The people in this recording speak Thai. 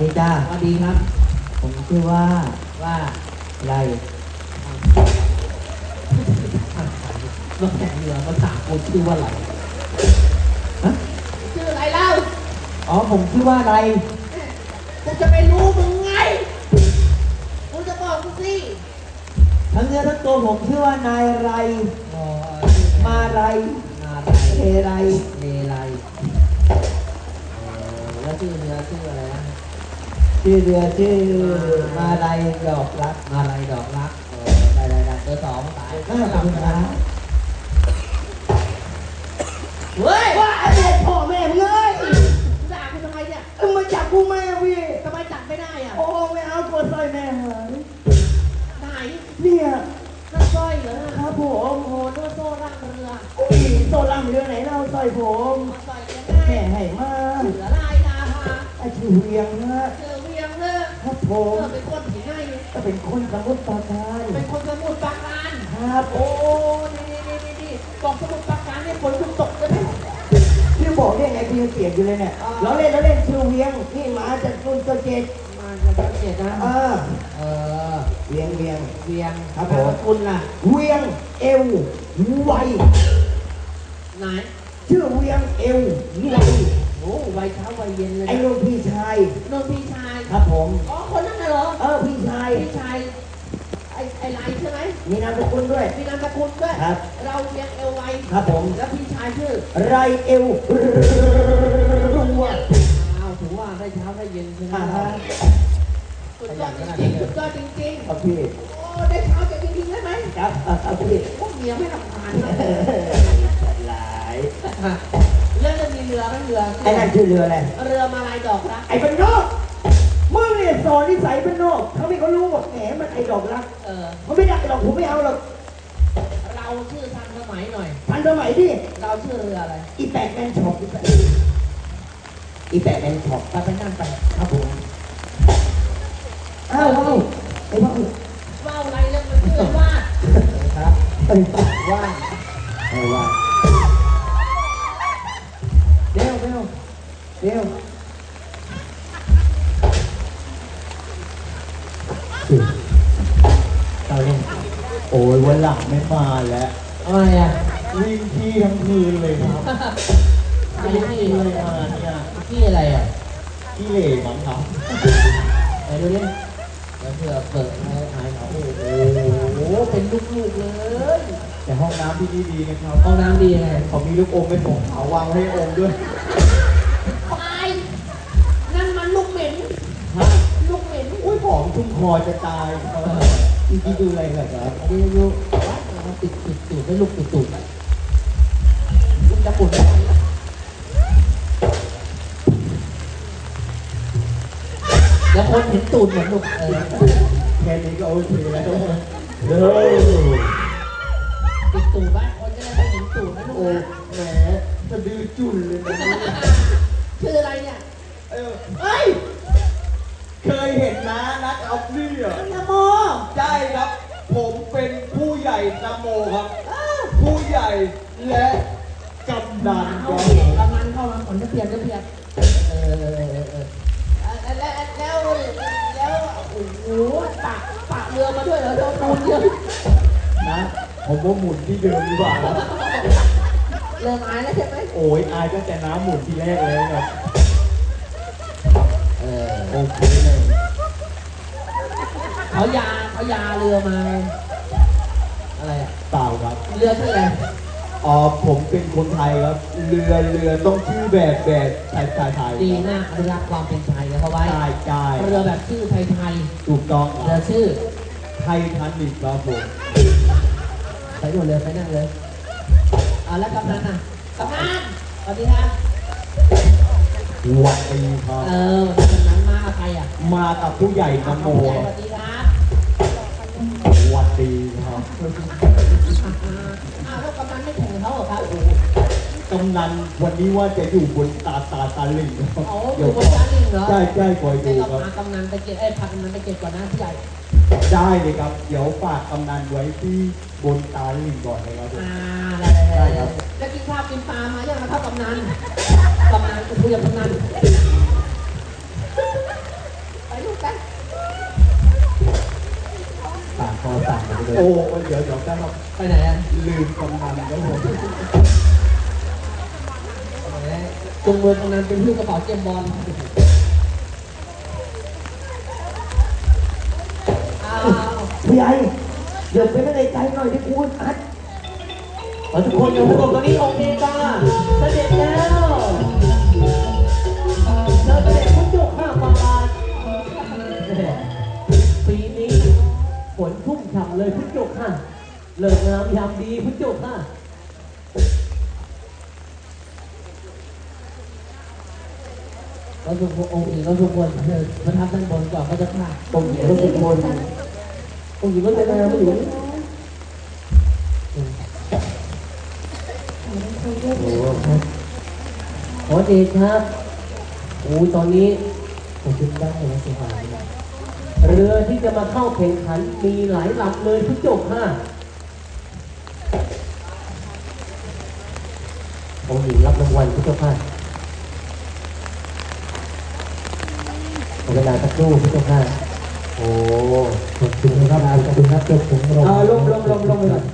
ดีจ้าสวัสดีครับ ผมชื่อว่าว่าอะไรรถแข่งเรือมาถามกูชื่อว่าอะไรฮะชื่ออะไรเล่าอ๋อผมชื่อว่าอะไรกูจะไปรู้มึงไงกูจะบอกกูสิทั้งเนื้อทั้งตัวผมชื่อว่านายไรอ๋อมาไรนาไรเทไรเนไรเออแล้วชื่อเรือชื่ออะไรนะ ชื่อเรือชื่อมาไรดอกรัก มาไรดอกรักเออได้ได้ได้เบอร์สองสายน่าขอบคุณครับเฮ้ยว่าไอ้เด็กพ่อแม่มึงเอ้ยด่ากูทำไมเนี่ยมึงมาจับกูแม่พี่ทำไมจับไม่ได้อะโอ้ไม่เอาตัวสร้อยแม่หายไหนเนี่ยนั่นสร้อยเหรอครับผมโอ้โหนึกว่าโซ่ร่างเรืออุ้ยโซลัมเรือไหนเราสร้อยผมมาสร้อยเรือแม่ได้ให้มาเหลือลายนาฮะไอ้ชื่อเวียงนะ ครับผเอมอเป็นคนที่ไหนก็เป็นคนสมุทรปราการเป็นคนสมุทรปราการครับโอ้นี่นี่นี่นี่นี่บอกสมุทรปราการเนี่ยฝนคุณตกเลยไหมพี่บอกได้ไงพี่ยังเสียบอยู่เลยเนี่ยอ่าเราเล่นเราเล่นชื่อเวียงนี่มาจากรุ่นตัวเจ็ดมาจากประเทศนะเออเออเวียงเวียง เวียงครับผม นามสคุณล่ะเวียงเอวไวไหนชื่อเวียงเอวไวโอ้วัยเช้าวัยเย็นเลยไอ้นะลูกพี่ชายนนพี่ชาย ครับผม อ๋อ คนนั้นน่ะเหรอ เออพี่ชาย พี่ชาย ไอ้ไอ้ไรใช่ไหมมีนามสกุลด้วย มีนามสกุลด้วย ครับ เราเรียกเอลไวครับผม แล้วพี่ชายชื่อไรเอวรัวอ้าวถือว่าได้เช้าได้เย็นใช่ไหมอ่าฮะสุดยอดจริงๆสุดยอดจริงครับพี่ๆ โอ้ ได้เช้าจะจริงๆได้ไหมครับอะครับพี่พวกเมียไม่รำคาญนะหลายเรื่องจะมีเรือไหมเรือ ไอ้นั่นชื่อเรืออะไร เรือมาลายดอกรักไอ้บ้านนอกมึงเนี่ยส อนนิสัยบ้านนอกเขาไม่เขารู้ว่าแหมมันไอ้ดอกรักเออ เขาไม่ได้หรอกผมไม่เอาหรอกเราชื่อทันสมัยหน่อย ทันสมัยดิเราชื่อเรืออะไร อีแปะแมนช็อปอีแปะอีแปะแมนช็อปไปไปนั่งไปครับผมอ้าวว้าวไอ้ว้าวว่าวอะไรเรื่องมันชื่อว่า ครับไอ้ว้าวว่าไอ้ว้าวเดี๋ยวเดี๋ยวเดี๋ยว โอ้ยวันหลังไม่มาแล้วอะไรอะวิ่งที่ทั้งคืนเลยครับไอ้วิ่งที่ที่เลยมาเนี่ยที่อะไรอะที่เหล่มั้งครับไปดูดิแล้วเผื่อเปิดให้หายเขาโอ้โหเป็นลูกๆเลย แต่ห้องน้ำที่นี่ดีนะครับห้องน้ำดีไงเขามีลูกอมเป็นของเขาวางไว้ให้อมด้วยควายนั่นมันลูกเหม็นฮะลูกเหม็นอุ้ยผอมชุ่มคอจะตายอีก ทีดูอะไรเหรอครับดูดูมันติดติดตูดไม่ลูกติดตูดมันจะปุ่นอะไรแล้วคนเห็นตูดเหมือนลูกเออแค่นี้ก็โอเคแล้วเออติดตูดบ้านคนจะได้ไม่เห็นตูดนะลูโอ้กนะแหมสะดือจุ่นเลยนะ ผมเป็นผู้ใหญ่นโมครับ ผู้ใหญ่และกำนันคเอารับ กำลังเข้ามาผลจะเพียนจะเพียนเออเออเออเออแล้วแล้วแล้วโอ้โหปากปากเรือมาด้วยเหรอโดนปูนเยอะนะ ผมว่าหมุนที่เดิมดีกว่าครับเริ่มอายแล้วใช่ไหมโอ้ยอายตั้งแต่น้ำหมุนที่แรกเลยครับเออโอเคเลย เขายา เขายาเรือมา อะไรอะเปล่าครับ เรือชื่ออะไรอ๋อผมเป็นคนไทยครับ เรือเรือต้องชื่อแบบแบบไทยไทยไทยดีนะอนุรักษ์ความเป็นไทยเขาไว้ใช่ใช่เรือแบบชื่อไทยไทยถูกต้องๆคเรืรัอบชื่อไทยทันอีกครับผมไปดูเรือไปนั่งเลยอ่าแล้วกำนันอะกำนันสวัสดีครับหวัดดีครับเออกำนันมากับใครอะ มากับผู้ใหญ่นโมผู้ใหญ่สวัสดีค รับหวัดดีครับอ้าวแล้วกำนันไม่ถึงเขาเหรอครับกำนันวันนี้ว่าจะอยู่บนตาตาตาลิงครับโอ้อยู่บนชั้นลิงเหรอใช่ใช่คอยไปดูเราครับพากำนันไปเก็บเอ้ยพากำนันไปเก็บก่อนนะผู้ใหญ่ได้เลยครับ เดี๋ยวฝากกำนันไว้ที่บนตาลิงก่อนนะครับผม อ่าได้ได้ได้ได้แล้วกินข้าวกินปลามายังนะครับกำนันกำนันคุยกับกำนัน อ้เดี๋ยวเดี๋ยวแป๊บครับไปไหนอะลืมกำนันแล้วผมจงเมืองกำนันเป็นผู้กระเป๋าเจมส์บอลอ้าวพี่ใหญ่เดี๋ยวเป็นอะไรใจหน่อยที่คุณอัดขอทุกคนอยู่ตรงนี้องค์เอกาเสด็จแฉ่ำเลยพุทธเจ้าค่ะ เลิกงามยามดีพุทธเจ้าค่ะเราทุกคนองค์หญิงเราทุกคนเชิญมาทำด้านบนก่อนก็จะค่ะผมเห็นว่าเป็นคนองค์หญิงก็จะมาไม่อยู่นี่โอ้ครับขอเดชครับโอ้ตอนนี้ผมคิดได้แล้วสิครับ เรือที่จะมาเข้าแข่งขันมีหลายลำเลยทุกจบค่ะองค์หญิงรับรางวัลทุกเจ้าค่ะขอเวลาสักครู่ทุกเจ้าค่ะโอ้ขอบคุณครับขอบคุณครับเจ้าของเราเอาลงลงลงลงไปก่อน